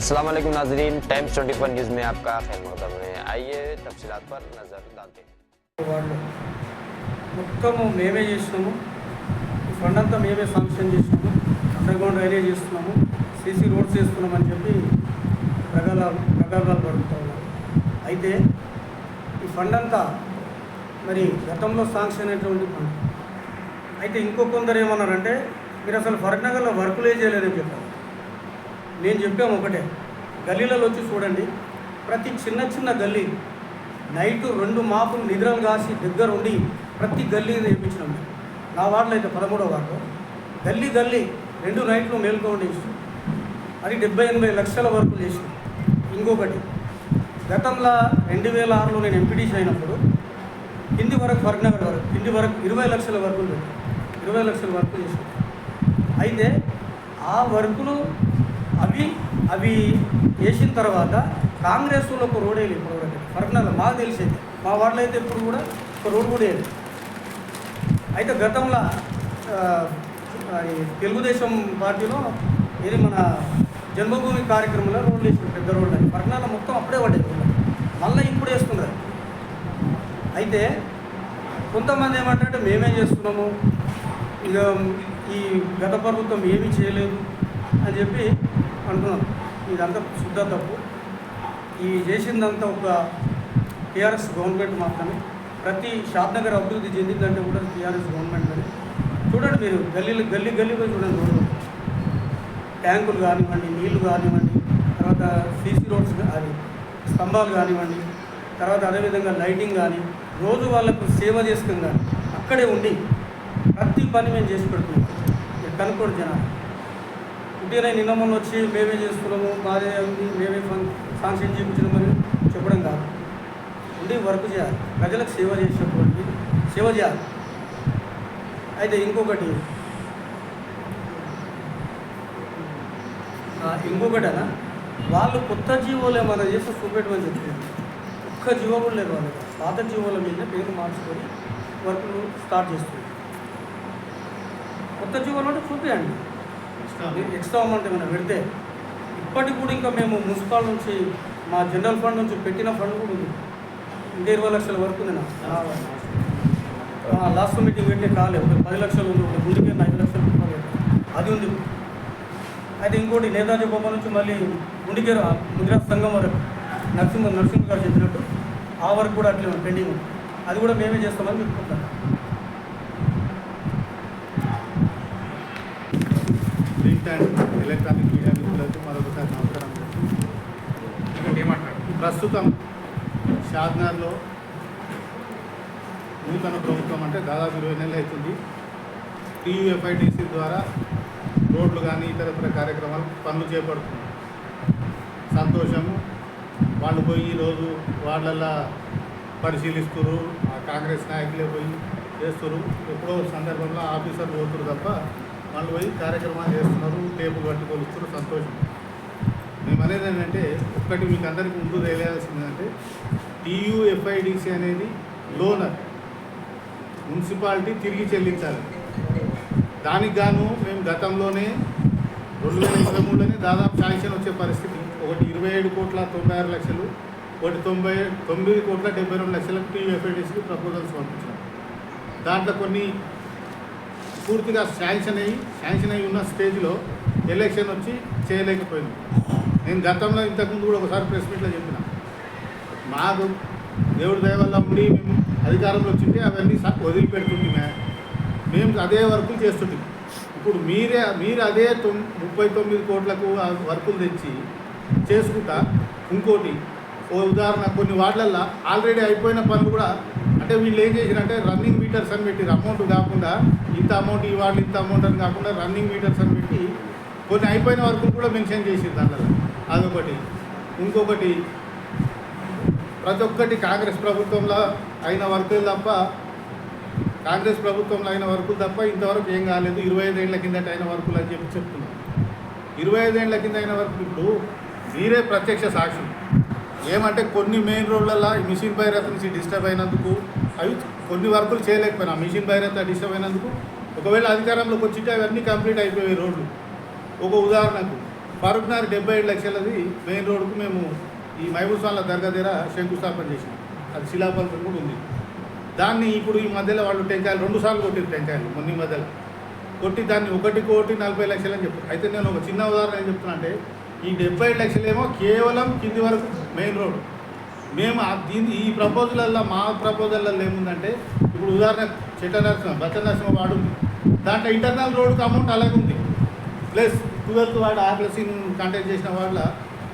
अस्सलाम वालेकुम नाजरीन टाइम्स 24 न्यूज़ में आपका खैर मकदम है आइए तफसीलात पर नज़र डालते हैं వాళ్ళు మొత్తము మేమే చేసినాము ఈ ఫండ్ అంతా మేమే శాంక్షన్ చేసినాము అండర్గ్రౌండ్ రైల్వే చేస్తున్నాము సీసీ రోడ్స్ చేస్తున్నామని చెప్పి ప్రగల ప్రగల్భాలు పడుతూ ఉన్నారు అయితే ఈ ఫండ్ అంతా మరి గతంలో శాంక్షన్ అయినటువంటి ఫండ్ అయితే ఇంకో కొందరు ఏమన్నారంటే మీరు అసలు ఫరక్ నగర్లో వర్కులే చేయలేదని చెప్పారు నేను చెప్పాము ఒకటే. గల్లీలలో వచ్చి చూడండి. ప్రతి చిన్న చిన్న గల్లీ నైటు రెండు మాపులు నిద్రలు కాసి దగ్గర ఉండి ప్రతి గల్లీ నేర్పించినాం నా వార్డులో అయితే పదమూడో వార్డు. గల్లీ గల్లీ రెండు నైట్లు మేల్కోండి అది డెబ్బై ఎనభై లక్షల వరకు చేసి ఇంకొకటి గతంలో రెండు వేల ఆరులో నేను ఎంపీటీసీ అయినప్పుడు కింది వరకు ఫర్నగర్ వరకు కింది వరకు ఇరవై లక్షల వరకు ఇరవై లక్షల వరకు చేసాం అయితే ఆ వర్కులు అవి అవి వేసిన తర్వాత కాంగ్రెస్ వాళ్ళు ఒక రోడ్ వేయాలి ఇప్పుడు వరకు. ఫర్నగర్ మాకు తెలిసేది. మా వార్డులో అయితే ఇప్పుడు కూడా ఒక రోడ్ కూడా వేయలేదు. అయితే గతంలో తెలుగుదేశం పార్టీలో ఇది మన జన్మభూమి కార్యక్రమంలో రోడ్లు వేసారు పెద్ద రోడ్లు అని. పట్టణాలు మొత్తం అప్పుడే పడేది మళ్ళీ ఇప్పుడు వేస్తున్నారు. అయితే కొంతమంది ఏమంటారంటే మేమే చేస్తున్నాము? ఇక ఈ గత ప్రభుత్వం ఏమీ చేయలేదు అని చెప్పి అంటున్నారు. ఇదంతా శుద్ధ తప్పు. ఈ చేసిందంతా ఒక టీఆర్ఎస్ గవర్నమెంట్ మాత్రమే. ప్రతి షాద్నగర్ అభివృద్ధి చెందిందంటే కూడా టీఆర్ఎస్ గవర్నమెంట్ అని. చూడండి మీరు గల్లీలు గల్లీ గల్లీ పోయి చూడండి రోడ్లు. ట్యాంకులు కానివ్వండి నీళ్ళు కానివ్వండి తర్వాత సీసీ రోడ్స్ అది స్తంభాలు కానివ్వండి తర్వాత అదేవిధంగా లైటింగ్ కానీ రోజు వాళ్ళకు సేవ చేసుకుని కానీ అక్కడే ఉండి ప్రతి పని మేము చేసి పెడుతున్నాం. మీరు కనుక్కోండి జనాలు. ఉట్టిగానే నిన్న మొన్న వచ్చి మేమే చేసుకున్నాము మాదే ఉంది మేమే ఫన్ సాంక్షన్ చేయించినామని చెప్పడం కాదు. ఉండి వర్క్ చేయాలి. ప్రజలకు సేవ చేసేటువంటి సేవ చేయాలి. అయితే ఇంకొకటి. ఇంకొకటి ఇంకొకటనా? వాళ్ళు కొత్త జీవోలు ఏమైనా చేస్తే చూపెట్టమని చెప్తున్నారు ఒక్క జీవో కూడా లేదు వాళ్ళు పాత జీవోల మీద పేరు మార్చుకొని వర్క్లు స్టార్ట్ చేస్తుంది కొత్త జీవోలు అంటే చూపించండి ఎక్స్ట్రా అమౌంట్ ఏమైనా పెడితే ఇప్పటికి కూడా ఇంకా మేము మున్సిపాల్ నుంచి మా జనరల్ ఫండ్ నుంచి పెట్టిన ఫండ్ కూడా ఉంది. ఇంకా ఇరవై లక్షల వరకు ఉంది నా లాస్ట్ మీటింగ్ పెట్టే కాలేదు ఒక పది లక్షలు ఉంది ఒక గుడికి ఐదు లక్షలు రూపాయలు. అది ఉంది. అయితే ఇంకోటి నేతాజీ బొమ్మ నుంచి మళ్ళీ గుండికేర గుజరాత్ సంఘం వరకు నరసింహ నరసింహ గారు చెప్పినట్టు ఆ వరకు కూడా అట్లే పెండింగ్ ఉంది. అది కూడా మేమే చేస్తామని చెప్పుకుంటాం ప్రస్తుతం షాద్నగర్లో నూతన ప్రభుత్వం అంటే దాదాపు ఇరవై నెలలు అవుతుంది. టీయూఎఫ్ఐడిసి ద్వారా రోడ్లు కానీ ఇతర ఇతర కార్యక్రమాలు పనులు చేపడుతుంది సంతోషము. వాళ్ళు పోయి ఈరోజు వాళ్ళలా పరిశీలిస్తున్నారు ఆ కాంగ్రెస్ నాయకులే పోయి చేస్తారు. ఎప్పుడో సందర్భంలో ఆఫీసర్లు పోతున్నారు తప్ప వాళ్ళు పోయి కార్యక్రమాలు చేస్తున్నారు. టేపు కట్టి సంతోషం. మేము అనేది ఏంటంటే ఒకటి మీకు అందరికీ ముందు తెలియాల్సిందంటే టీయూఎఫ్ఐడిసి అనేది లోనర్. మున్సిపాలిటీ తిరిగి చెల్లించాలి. దానికి గాను మేము గతంలోనే రెండు వేల ఇరవై మూడులోనే దాదాపు శాంక్షన్ వచ్చే పరిస్థితి. ఒకటి ఇరవై ఏడు కోట్ల తొంభై ఆరు లక్షలు ఒకటి తొంభై తొమ్మిది కోట్ల డెబ్బై రెండు లక్షలకు టీయూఎఫ్ఐడిసికి ప్రపోజల్స్ పంపించాం. దాంట్లో కొన్ని పూర్తిగా శాంక్షన్ అయ్యి శాంక్షన్ అయ్యి ఉన్న స్టేజ్లో ఎలక్షన్ వచ్చి చేయలేకపోయింది నేను గతంలో ఇంతకుముందు కూడా ఒకసారి ప్రెస్ మీట్లో చెప్పిన. మాకు దేవుడి దయ వల్ల ఉండి మేము అధికారంలో వచ్చింటే అవన్నీ స- వదిలిపెడుతుంది మేము అదే వర్కులు చేస్తుంటాం ఇప్పుడు మీరే మీరు అదే తొమ్ ముప్పై తొమ్మిది కోట్లకు వర్కులు తెచ్చి చేసుకుంటా ఇంకోటి ఓ ఉదాహరణ కొన్ని వార్డులల్లో ఆల్రెడీ అయిపోయిన పనులు కూడా అంటే వీళ్ళు ఏం చేసిరంటే రన్నింగ్ మీటర్స్ అని పెట్టి అమౌంట్ కాకుండా ఇంత అమౌంట్ ఈ వాళ్ళు ఇంత అమౌంట్ అని కాకుండా రన్నింగ్ మీటర్స్ అని పెట్టి కొన్ని అయిపోయిన వర్కులు కూడా మెన్షన్ చేసి దాంట్లో. అదొకటి. ఇంకొకటి ప్రతి ఒక్కటి కాంగ్రెస్ ప్రభుత్వంలో అయిన వర్కులు తప్ప కాంగ్రెస్ ప్రభుత్వంలో అయిన వర్కులు తప్ప ఇంతవరకు ఏం కాలేదు. ఇరవై ఐదేళ్ళ కిందట అయిన వర్కులు అని చెప్పి చెప్తున్నాం. ఇరవై ఐదేళ్ళ కింద అయిన వర్కులు ఇప్పుడు మీరే ప్రత్యక్ష సాక్షి ఏమంటే కొన్ని మెయిన్ రోడ్లలో ఈ మిషన్ భైరత్ నుంచి డిస్టర్బ్ అయినందుకు అవి కొన్ని వర్కులు చేయలేకపోయినా మిషన్ భైరత్ డిస్టర్బ్ అయినందుకు ఒకవేళ అధికారంలోకి వచ్చింటే అవన్నీ కంప్లీట్ అయిపోయాయి రోడ్లు. ఒక ఉదాహరణకు ఫరూక్నగర్ డెబ్బై ఏడు లక్షలది మెయిన్ రోడ్కు మేము ఈ మహబూబ్సాన్ల దర్గా దగ్గర శంకుస్థాపన చేసినాం. అది శిలాఫలకం కూడా ఉంది. దాన్ని ఇప్పుడు ఈ మధ్యలో వాళ్ళు టెంకాయలు రెండు సార్లు కొట్టారు టెంకాయలు మొన్న ఈ మధ్యలో. కొట్టి దాన్ని ఒకటి కోటి నలభై లక్షలు అని చెప్పారు. అయితే నేను ఒక చిన్న ఉదాహరణ ఏం చెప్తున్నా అంటే ఈ డెబ్బై లక్షలేమో కేవలం కింది వరకు మెయిన్ రోడ్. మేము దీని దీన్ని ఈ ప్రపోజలల్లో మా ప్రపోజల్లో ఏముందంటే ఇప్పుడు ఉదాహరణ చెట్ట నరసింహ బచ్చ నరసింహ వాడు దాంట్లో ఇంటర్నల్ రోడ్కి అమౌంట్ అలాగే ఉంది ప్లస్ ట్వెల్త్ వాడు ఆ ప్లస్ కాంటాక్ట్ చేసిన వాళ్ళ.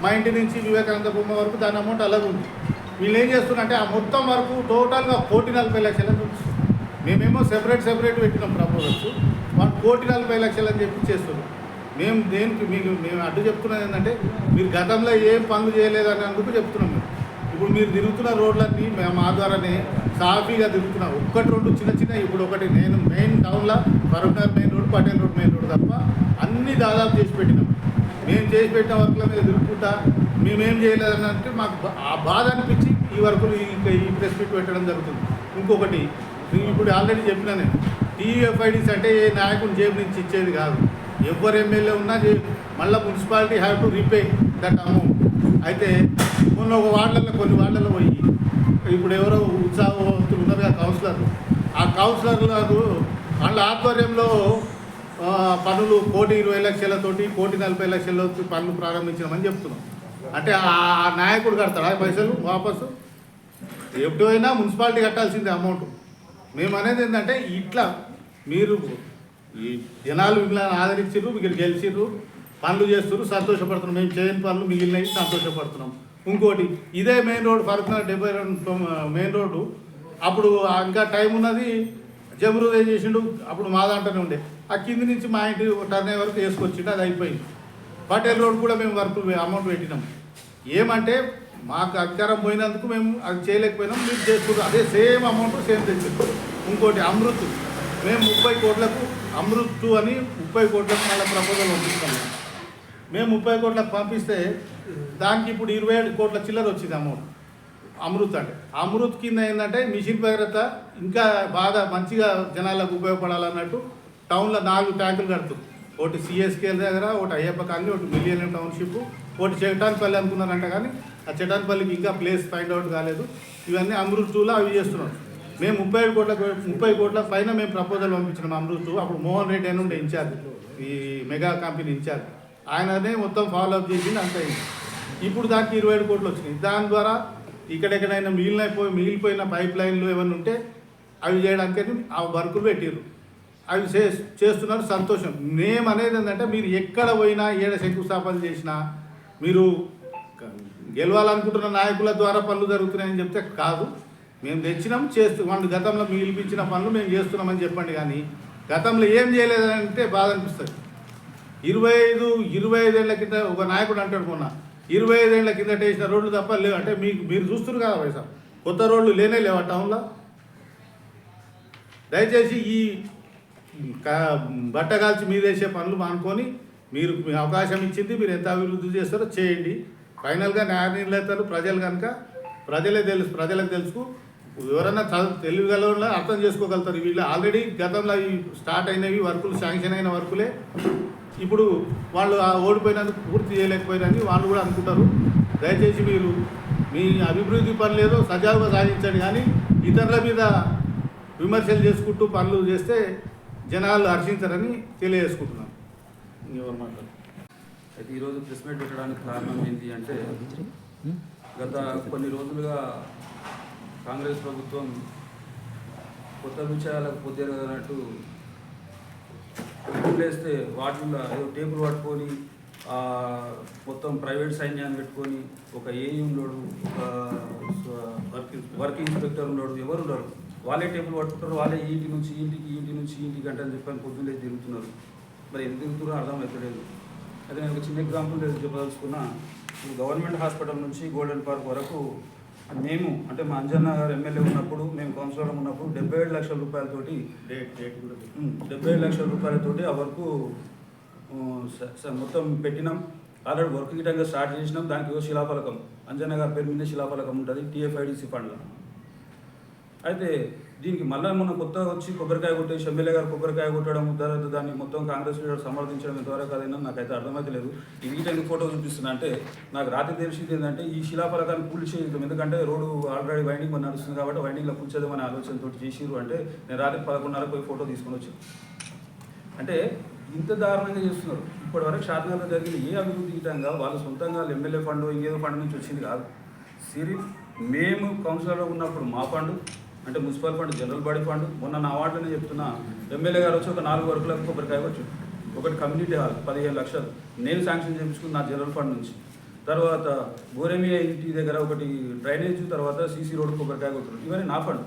మా ఇంటి నుంచి వివేకానంద బొమ్మ వరకు దాని అమౌంట్ అలాగే ఉంది. వీళ్ళు ఏం చేస్తున్నారంటే ఆ మొత్తం వరకు టోటల్గా కోటి నలభై లక్షలు అని మేమేమో సెపరేట్ సెపరేట్ పెట్టినాం ప్రపోజల్స్ వాళ్ళు కోటి నలభై లక్షలు అని చెప్పి చేస్తున్నాం మేము దేనికి మీకు మేము అడ్డు చెప్తున్నది ఏంటంటే మీరు గతంలో ఏం పనులు చేయలేదని అందుకు చెప్తున్నాం మేము. ఇప్పుడు మీరు తిరుగుతున్న రోడ్లన్నీ మేము మా ద్వారానే సాఫీగా తిరుగుతున్నాం ఒక్కటి రెండు చిన్న చిన్న ఇప్పుడు ఒకటి నేను మెయిన్ టౌన్లో Farooqnagar main road Patel road main road తప్ప అన్ని దాదాపు చేసి పెట్టినాం. మేము చేసి పెట్టిన వర్క్ల మీద తిరుగుకుంటా మేమేం చేయలేదని అంటే మాకు బా- ఆ బాధ అనిపించి ఈ వర్కులు ఇంకా ఈ ప్రెస్ మీట్ పెట్టడం జరుగుతుంది. ఇంకొకటి ఇప్పుడు ఆల్రెడీ చెప్పినా నేను టీఎఫ్ఐడిస్ అంటే ఏ నాయకుని జేబు నుంచి ఇచ్చేది కాదు. ఎవరు ఎమ్మెల్యే ఉన్నా మళ్ళీ municipality have to repay that amount అయితే మొన్న ఒక వార్డులలో కొన్ని వార్డులలో పోయి ఇప్పుడు ఎవరో ఉత్సాహవంతులు ఉన్నారు కదా కౌన్సిలర్లు. ఆ కౌన్సిలర్లకు వాళ్ళ ఆధ్వర్యంలో పనులు కోటి ఇరవై లక్షలతోటి కోటి నలభై లక్షలతో పనులు ప్రారంభించినామని చెప్తున్నాం. అంటే ఆ నాయకుడు కడతాడు ఆ పైసలు వాపసు? ఎప్పుడైనా మున్సిపాలిటీ కట్టాల్సిందే అమౌంట్. మేము అనేది ఏంటంటే ఇట్లా మీరు ఈ జనాలు మిమ్మల్ని ఆదరించారు మీరు గెలిచిర్రు పనులు చేస్తున్నారు సంతోషపడుతున్నాం మేము చేయని పనులు మిగిలినవి సంతోషపడుతున్నాం. ఇంకోటి ఇదే మెయిన్ రోడ్ ఫరూక్నగర్ డెబ్బై రెండు మెయిన్ రోడ్డు అప్పుడు ఇంకా టైం ఉన్నది జమరూద్ ఏం చేసిండు? అప్పుడు మా దాంట్లోనే ఉండే. ఆ కింది నుంచి మా ఇంటి టర్న్ అయ్యే వరకు వేసుకొచ్చిండు అది అయిపోయింది. పటేల్ రోడ్ కూడా మేము వర్క్ అమౌంట్ పెట్టినాం. ఏమంటే మాకు అధికారం పోయినందుకు మేము అది చేయలేకపోయినాం మీరు చేస్తున్నారు అదే సేమ్ అమౌంట్ సేమ్ తెచ్చారు. ఇంకోటి అమృత్. మేము ముప్పై కోట్లకు అమృత్ అని ముప్పై కోట్లకు మళ్ళీ ప్రపోజల్ పంపిస్తాం. మేము. ముప్పై కోట్లకు పంపిస్తే దానికి ఇప్పుడు ఇరవై ఏడు కోట్ల చిల్లర వచ్చింది అమౌంట్. అమృత్ అంటే. అమృత్ కింద ఏంటంటే మిషన్ భగీరథ ఇంకా బాగా మంచిగా జనాలకు ఉపయోగపడాలన్నట్టు టౌన్లో నాలుగు ట్యాంకులు కడుతుంది ఒకటి సిఎస్కేల్ దగ్గర ఒకటి అయ్యప్ప కాలనీ ఒకటి మిలియన్ టౌన్షిప్ ఒకటి చెటాన్పల్లి అనుకున్నారంట కానీ ఆ చెటాన్పల్లికి ఇంకా ప్లేస్ ఫైండ్ అవుట్ కాలేదు. ఇవన్నీ అమృత్ టూలో అవి చేస్తున్నాం. మేము ముప్పై ఏడు కోట్ల ముప్పై కోట్ల పైన మేము ప్రపోజల్ పంపించినాం అమృత్ టూ. అప్పుడు మోహన్ రెడ్డి అని ఉండే ఇన్ఛార్జ్ ఈ మెగా కంపెనీ ఇన్ఛార్జ్. ఆయననే మొత్తం ఫాలో అప్ చేసింది అంత అయింది ఇప్పుడు దానికి ఇరవై ఏడు కోట్లు వచ్చినాయి. దాని ద్వారా ఇక్కడెక్కడైనా మిగిలినపోయి మిగిలిపోయిన పైప్ లైన్లు ఏమైనా ఉంటే అవి చేయడానికి ఆ వర్కులు పెట్టారు అవి చే చేస్తున్నారు సంతోషం. మేము అనేది ఏంటంటే మీరు ఎక్కడ పోయినా ఏడ శంకుస్థాపన చేసినా మీరు గెలవాలనుకుంటున్న నాయకుల ద్వారా పనులు జరుగుతున్నాయని చెప్తే కాదు. మేము తెచ్చినాం చేస్తూ వాళ్ళు గతంలో మిగిలిపించిన పనులు మేము చేస్తున్నామని చెప్పండి కానీ గతంలో ఏం చేయలేదంటే బాధ అనిపిస్తుంది. ఇరవై ఐదు ఇరవై ఐదేళ్ళ కింద ఒక నాయకుడు అంటాడు మొన్న. ఇరవై ఐదేళ్ళ కిందట వేసిన రోడ్లు తప్ప లేవు. అంటే మీకు మీరు చూస్తున్నారు కదా పైసా కొత్త రోడ్లు లేనే లేవా టౌన్లో. దయచేసి ఈ బట్ట కాల్చి మీదేసే పనులు మానుకొని మీరు మీ అవకాశం ఇచ్చింది మీరు ఎంత అభివృద్ధి చేస్తారో చేయండి. ఫైనల్గా న్యాయ నిర్ణేతలు ప్రజలు కనుక ప్రజలే తెలుసు ప్రజలకు తెలుసుకు. ఎవరన్నా చదువు తెలివిగల అర్థం చేసుకోగలుగుతారు. వీళ్ళు ఆల్రెడీ గతంలో అవి స్టార్ట్ అయినవి వర్కులు శాంక్షన్ అయిన వర్కులే. ఇప్పుడు వాళ్ళు ఆ ఓడిపోయినందుకు పూర్తి చేయలేకపోయినని వాళ్ళు కూడా అనుకుంటారు. దయచేసి మీరు మీ అభివృద్ధి పనులు ఏదో సజావుగా సాధించండి. కానీ ఇతరుల మీద విమర్శలు చేసుకుంటూ పనులు చేస్తే జనాలు హర్షించరని తెలియజేసుకుంటున్నాను. ఎవరు మాట్లాడు అయితే ఈరోజు ప్రెస్ మీట్ పెట్టడానికి కారణం ఏంటి అంటే గత కొన్ని రోజులుగా కాంగ్రెస్ ప్రభుత్వం కొత్త విషయాలకు పొద్దున్నట్టు వేస్తే వాటిల్లో ఏదో టేబుల్ పట్టుకొని మొత్తం ప్రైవేట్ సైన్యాన్ని పెట్టుకొని ఒక ఏఈ ఉన్నాడు ఒక వర్క్ ఇన్స్పెక్టర్ ఉన్నాడు ఎవరు ఉన్నారు వాళ్ళే టేబుల్ పట్టుకుంటారు వాళ్ళే ఈ ఇంటి నుంచి ఇంటికి ఈ ఇంటి నుంచి ఇంటికి అంటే అని చెప్పని పొద్దున్నే తిరుగుతున్నారు. మరి ఎందుకు తిరుగుతున్నారో అర్థం అవుతలేదు అదే నేను ఒక చిన్న ఎగ్జాంపుల్ చెప్పదలుచుకున్నా. గవర్నమెంట్ హాస్పిటల్ నుంచి గోల్డెన్ పార్క్ వరకు మేము అంటే మా అంజన్న గారు ఎమ్మెల్యే ఉన్నప్పుడు మేము కౌన్సిలర్ ఉన్నప్పుడు డెబ్బై ఏడు లక్షల రూపాయలతోటి డెబ్బై ఏడు లక్షల రూపాయలతోటి ఆ వర్క్ మొత్తం పెట్టినాం. ఆల్రెడీ వర్క్ గిటంగా స్టార్ట్ చేసినాం. దానికి శిలాఫలకం. అంజన్న గారి పేరు మీద శిలాఫలకం ఉంటుంది టీఎఫ్ఐడిసి ఫండ్లో. అయితే దీనికి మళ్ళీ మొన్న కొత్తగా వచ్చి కొబ్బరికాయ కొట్టేసి ఎమ్మెల్యే గారు కొబ్బరికాయ కొట్టడం తర్వాత దాన్ని మొత్తం కాంగ్రెస్ లీడర్ సమర్థించడం ఎంతవరకు అదైనా నాకైతే అర్థమైతే లేదు. ఈ టైం ఫోటో చూపిస్తున్నా అంటే నాకు రాత్రి తెలిసింది ఏంటంటే ఈ శిలాఫలకాన్ని పూర్తి చేయడం ఎందుకంటే రోడ్డు ఆల్రెడీ వైండింగ్ మన నడుస్తుంది కాబట్టి వైండింగ్లో కూర్చోదామనే ఆలోచనతో చేసిరు అంటే నేను రాత్రి పదకొండున్నరకు పోయి ఫోటో తీసుకొని వచ్చాను అంటే ఇంత దారుణంగా చేస్తున్నారు. ఇప్పటి వరకు షాద్నగర్లో జరిగిన ఏ అభివృద్ధి విధంగా వాళ్ళు సొంతంగా ఎమ్మెల్యే ఫండ్ ఇంకేదో ఫండ్ నుంచి వచ్చింది కాదు. సిరి మేము కౌన్సిలర్లో ఉన్నప్పుడు మా ఫండ్ అంటే municipal fund general body fund. మొన్న నా వార్డులోనే చెప్తున్నా ఎమ్మెల్యే గారు వచ్చి ఒక నాలుగు వరకులకు కొబ్బరికాయ వచ్చు ఒకటి కమ్యూనిటీ హాల్ పదిహేను లక్షలు. నేను శాంక్షన్ చేయించుకున్న నా జనరల్ ఫండ్ నుంచి. తర్వాత గోరేమియా ఇంటి దగ్గర ఒకటి డ్రైనేజ్ తర్వాత సీసీ రోడ్ కొబ్బరికాయ కొట్టారు ఇవన్నీ నా ఫండ్.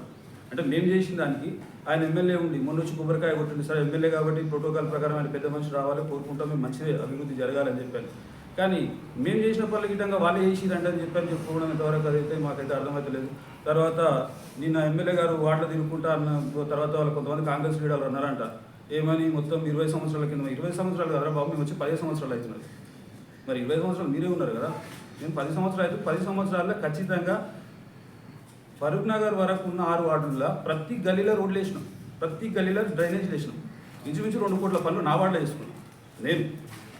అంటే మేము చేసిన దానికి ఆయన ఎమ్మెల్యే ఉండి మొన్న వచ్చి కొబ్బరికాయ కొట్టింది సార్ ఎమ్మెల్యే కాబట్టి ప్రోటోకాల్ ప్రకారం ఆయన పెద్ద మనిషి రావాలి కోరుకుంటాం మేము మంచిదే అభివృద్ధి జరగాలని చెప్పాను. కానీ మేము చేసిన పనుల గిట్టంగా వాళ్ళే చేసిరంటే అని చెప్పని చెప్పుకోవడం ఎంతవరకు అదైతే మాకైతే అర్థమవుతలేదు తర్వాత నిన్న ఎమ్మెల్యే గారు వార్డులో తిరుగుకుంటా అన్న తర్వాత వాళ్ళు కొంతమంది కాంగ్రెస్ లీడర్లు అన్నారంట. ఏమని మొత్తం ఇరవై సంవత్సరాల కింద ఇరవై సంవత్సరాలు కదా బాబు మేము వచ్చి పదిహేను సంవత్సరాలు అవుతున్నారు మరి ఇరవై సంవత్సరాలు మీరే ఉన్నారు కదా. మేము పది సంవత్సరాలు అయితే పది సంవత్సరాల్లో ఖచ్చితంగా ఫరూక్ నగర్ వరకు ఉన్న ఆరు వార్డుల్లో ప్రతి గలీలో రోడ్లు వేసినాం. ప్రతి గలీలో డ్రైనేజ్ వేసినాం. ఇంచుమించు రెండు కోట్ల పనులు నా వార్డులో వేసుకున్నాం నేను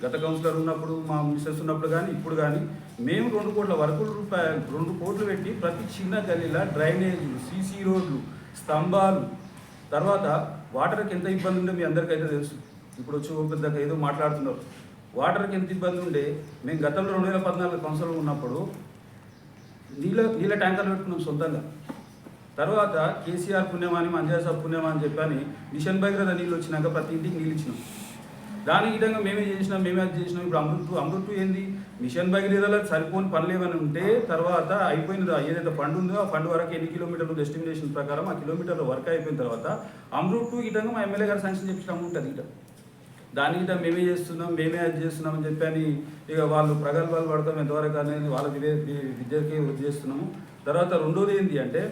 గత కౌన్సిలర్ ఉన్నప్పుడు మా మిస్సెస్ ఉన్నప్పుడు కానీ ఇప్పుడు కానీ మేము రెండు కోట్ల వరకు రూపాయలు రెండు కోట్లు పెట్టి ప్రతి చిన్న గలీలో డ్రైనేజీలు సీసీ రోడ్లు స్తంభాలు తర్వాత వాటర్కి ఎంత ఇబ్బంది ఉందో మీ అందరికైతే తెలుసు. ఇప్పుడు వచ్చి ఒక పెద్ద ఏదో మాట్లాడుతున్నారు. వాటర్కి ఎంత ఇబ్బంది ఉండే మేము గతంలో రెండు వేల పద్నాలుగు కౌన్సిలర్ ఉన్నప్పుడు నీళ్ళ నీళ్ళ ట్యాంకర్లు పెట్టుకున్నాం సొంతంగా. తర్వాత కేసీఆర్ పుణ్యమాని మంజాసా పుణ్యమా అని చెప్పని మిషన్ భగీరథ నీళ్ళు వచ్చినాక ప్రతి ఇంటికి నీళ్ళు ఇచ్చినాం. దాని విధంగా మేమే చేసినాం మేమే అది చేసినాం. ఇప్పుడు అమృత్ అమృత్ ఏంది? మిషన్ భగీరథలో సరిపోని పనులు ఏమైనా ఉంటే తర్వాత అయిపోయిన ఏదైతే ఫండ్ ఉందో ఆ ఫండ్ వరకు ఎన్ని కిలోమీటర్లు ఎస్టిమేషన్ ప్రకారం ఆ కిలోమీటర్లు వర్క్ అయిపోయిన తర్వాత అమృత్ గిటంగా మా ఎమ్మెల్యే గారు శాంక్షన్ చేపించడం ఉంటుంది ఇట. దాని గిట్ట మేమే చేస్తున్నాం మేమే అది చేస్తున్నాం అని చెప్పని ఇక వాళ్ళు ప్రగల్భాలు పడతాం ఎంతవరకు అనేది వాళ్ళ విద్య విద్యకి వృద్ధి చేస్తున్నాము. తర్వాత రెండోది ఏంటి అంటే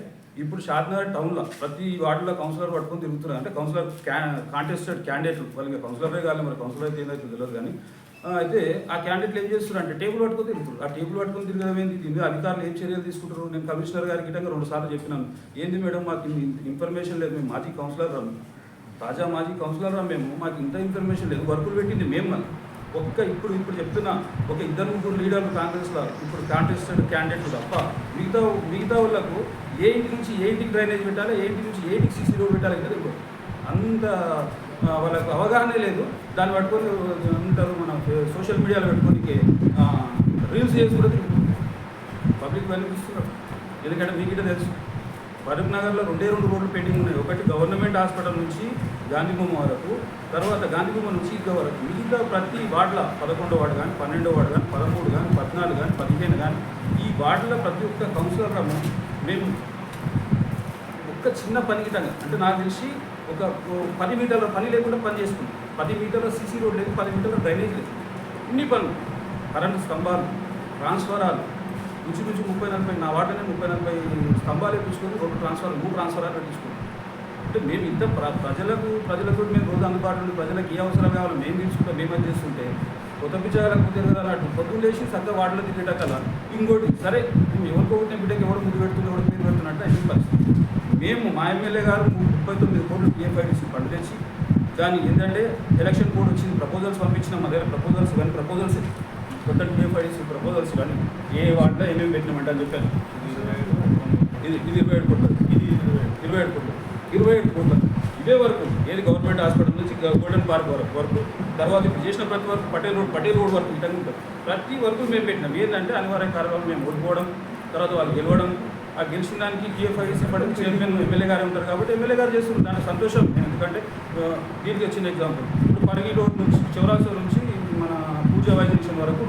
ఇప్పుడు షాద్నగర్ టౌన్లో ప్రతి వార్డులో కౌన్సిలర్ పట్టుకొని తిరుగుతున్నారు. అంటే కౌన్సిలర్ క్యా కాంటెస్టెడ్ క్యాండిడేట్లు వాళ్ళకి కౌన్సిలరే కాదు మరి కౌన్సిలర్ అయితే ఏదైతే తెలియదు కానీ అయితే ఆ క్యాండిడేట్లు ఏం చేస్తున్నారు అంటే టేబుల్ పట్టుకొని తిరుగుతారు ఆ టేబుల్ పట్టుకొని తిరగడం ఏంది? దీని అధికారులు ఏం చర్యలు తీసుకుంటారు నేను కమిషనర్ గారికి గిట్టంగా రెండు సార్లు చెప్పినాను. ఏంది మేడం మాకు ఇన్ఫర్మేషన్ లేదు. మేము మాజీ కౌన్సిలర్ రాము తాజా మాజీ కౌన్సిలర్ రా మేము. మాకు ఇంత ఇన్ఫర్మేషన్ లేదు. వర్కులు పెట్టింది మేము మళ్ళీ ఒక్క ఇప్పుడు ఇప్పుడు చెప్తున్న ఒక ఇద్దరు ముగ్గురు లీడర్లు కాంగ్రెస్లో ఇప్పుడు కాంటెస్టెడ్ క్యాండిడేట్లు తప్ప మిగతా మిగతా వాళ్ళకు ఏ ఇంటి నుంచి ఏ ఇంటికి డ్రైనేజ్ పెట్టాలి ఏ ఇంటి నుంచి ఏ ఇంటికి సీసీ రోడ్ పెట్టాలి కదా ఇప్పుడు అంత వాళ్ళకు అవగాహన లేదు. దాన్ని పట్టుకొని ఉంటారు మన సోషల్ మీడియాలో పెట్టుకొని రీల్స్ చేసి కూడా పబ్లిక్ వెలిపిస్తున్నారు ఎందుకంటే మీకు తెలుసు. ఫరూక్ నగర్లో రెండే రెండు రోడ్లు పెండింగ్ ఉన్నాయి. ఒకటి గవర్నమెంట్ హాస్పిటల్ నుంచి గాంధీబొమ్మ వరకు తర్వాత గాంధీబొమ్మ నుంచి ఇంకా వరకు. మిగతా ప్రతి వార్డుల పదకొండో వార్డు కానీ పన్నెండో వార్డు కానీ పదమూడు కానీ పద్నాలుగు కానీ పదిహేను కానీ ఈ వార్డుల ప్రతి ఒక్క కౌన్సిలర్ మేము ఒక్క చిన్న పని గిట్టంగా అంటే నాకు తెలిసి ఒక పది మీటర్ల పని లేకుండా పని చేసుకున్నాం. పది మీటర్ల సీసీ రోడ్ లేదు పది మీటర్ల డ్రైనేజ్ లేదు. ఇన్ని పనులు. కరెంటు స్తంభాలు ట్రాన్స్ఫరాలు ఇంచుమించు ముప్పై నలభై నా వాటనే ముప్పై నలభై స్తంభాలు తీసుకొని రెండు ట్రాన్స్ఫర్ మూడు ట్రాన్స్ఫరాలు పెట్టించుకున్నాం అంటే మేము ఇంత ప్ర ప్రజలకు ప్రజలకు మేము రోజు అందుబాటులో ఉండి ప్రజలకు ఏ అవసరం కావాలో మేము తీసుకుంటే మేము అది చేస్తుంటే. కొత్త పిచ్చాలకు తిరగదు పొద్దున్న లేచి చక్కగా వాటిలో తిరిగేటకల్లా ఇంకోటి సరే మేము ఎవరికో ఒకటి బిడ్డకి ఎవరు ముందు పెడుతుంది ఎవరు మీరు పెడుతున్నట్టు అయింది పరిస్థితి మేము మా ఎమ్మెల్యే గారు ముప్పై తొమ్మిది కోట్లు పిఎఫ్ఐడిసి ఫండ్ తెచ్చి దాన్ని ఏంటంటే ఎలక్షన్ కోడ్ వచ్చింది ప్రపోజల్స్ పంపించిన మా దగ్గర ప్రపోజల్స్ కానీ ప్రపోజల్స్. కొత్త పిఎఫ్ఐడిసి ప్రపోజల్స్ కానీ ఏ వాటిలో ఏమేమి పెట్టినామంటే అని చెప్పాను. ఇది ఇది ఇరవై ఏడు కోట్లు. ఇది ఇరవై ఏడు కోట్లు. ఇరవై ఏడు కోట్లు. ఇదే వరకు ఏది గవర్నమెంట్ హాస్పిటల్ నుంచి గోల్డెన్ పార్క్ వరకు వరకు. తర్వాత ఇప్పుడు చేసిన ప్రతి వరకు పటేల్ రోడ్ పటేల్ రోడ్ వరకు ఇటంగా ఉంటుంది ప్రతి వరకు మేము పెట్టినాం. ఏంటంటే అనివార్య కారణాలు మేము ఓడిపోవడం తర్వాత వాళ్ళు గెలవడం. ఆ గెలిచిన దానికి జిఎఫ్ఐసి పడి చైర్మన్ ఎమ్మెల్యే గారు ఉంటారు కాబట్టి ఎమ్మెల్యే గారు చేస్తున్నారు. దానికి సంతోషం. ఎందుకంటే దీనికి వచ్చిన ఎగ్జాంపుల్ ఇప్పుడు పరిగి రోడ్ నుంచి చౌరాసా నుంచి మన పూజా వైద్యం వరకు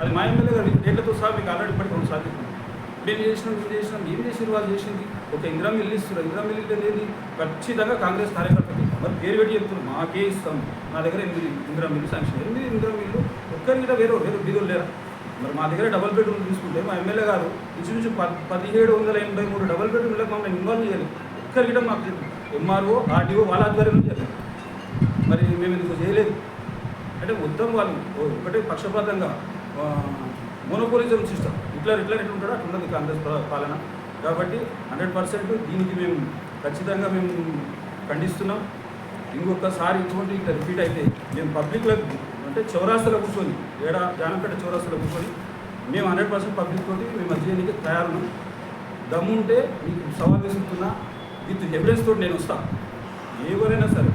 అది మా ఎమ్మెల్యే గారు డేట్లతో సహా మీకు ఆల్రెడీ ఇప్పటికి రెండు సార్లు మేము చేసినాం మేము చేసినాం ఏం చేసిన వాళ్ళు చేసింది? ఒక ఇందిరా మిల్లు ఇస్తారు ఇందిరా మిల్లు అనేది ఖచ్చితంగా కాంగ్రెస్ కార్యకర్తలు మరి పేరు పెట్టి చెప్తున్నారు. మాకే ఇస్తాం. నా దగ్గర ఎనిమిది ఇందిరా మిల్లు శాంక్షన్ ఎనిమిది ఇందిరా మిల్లు ఒక్కరి కూడా వేరే వేరే బీదులు లేరా? మరి మా దగ్గర డబల్ బెడ్రూమ్ తీసుకుంటే మా ఎమ్మెల్యే గారు ఇంచుమించు పదిహేడు వందల ఎనభై మూడు డబల్ బెడ్రూమ్లకు మమ్మల్ని ఇన్వాల్వ్ చేయాలి ఒక్కరికి కూడా మాకు ఎంఆర్ఓ ఆర్డీఓ వాళ్ళ ఆధ్వర్యంలో చేయాలి మరి మేము ఇందుకు చేయలేదు? అంటే మొత్తం వాళ్ళు ఒకటే పక్షపాతంగా మోనోపోలిజం సిస్టమ్ ఇట్లా ఇట్లా ఎట్లా ఉంటాడో అట్లా ఉన్నది కాంగ్రెస్ పాలన. కాబట్టి హండ్రెడ్ పర్సెంట్ దీనికి మేము ఖచ్చితంగా మేము ఖండిస్తున్నాం. ఇంకొకసారి ఇటువంటి ఇట్లా రిపీట్ అయితే మేము పబ్లిక్లో అంటే చౌరాస్తలో కూర్చొని ఏడా జానపేట చౌరాస్తలో కూర్చొని మేము హండ్రెడ్ పర్సెంట్ పబ్లిక్ తోటి మేము అధ్యయనానికి తయారున్నాం. దమ్ముంటే మీకు సవాల్ వేసుకుంటున్నా విత్ ఎవిడెన్స్ తోటి నేను వస్తాను ఎవరైనా సరే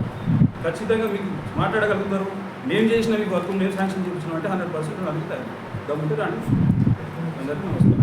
ఖచ్చితంగా మీకు మాట్లాడగలుగుతారు. మేము చేసిన మీకు వర్క్ మేము శాంక్షన్ చేయించినాం అంటే హండ్రెడ్ పర్సెంట్ అందుకు డబ్బు దమ్ముంటే రాండి. అందరికీ నమస్కారం.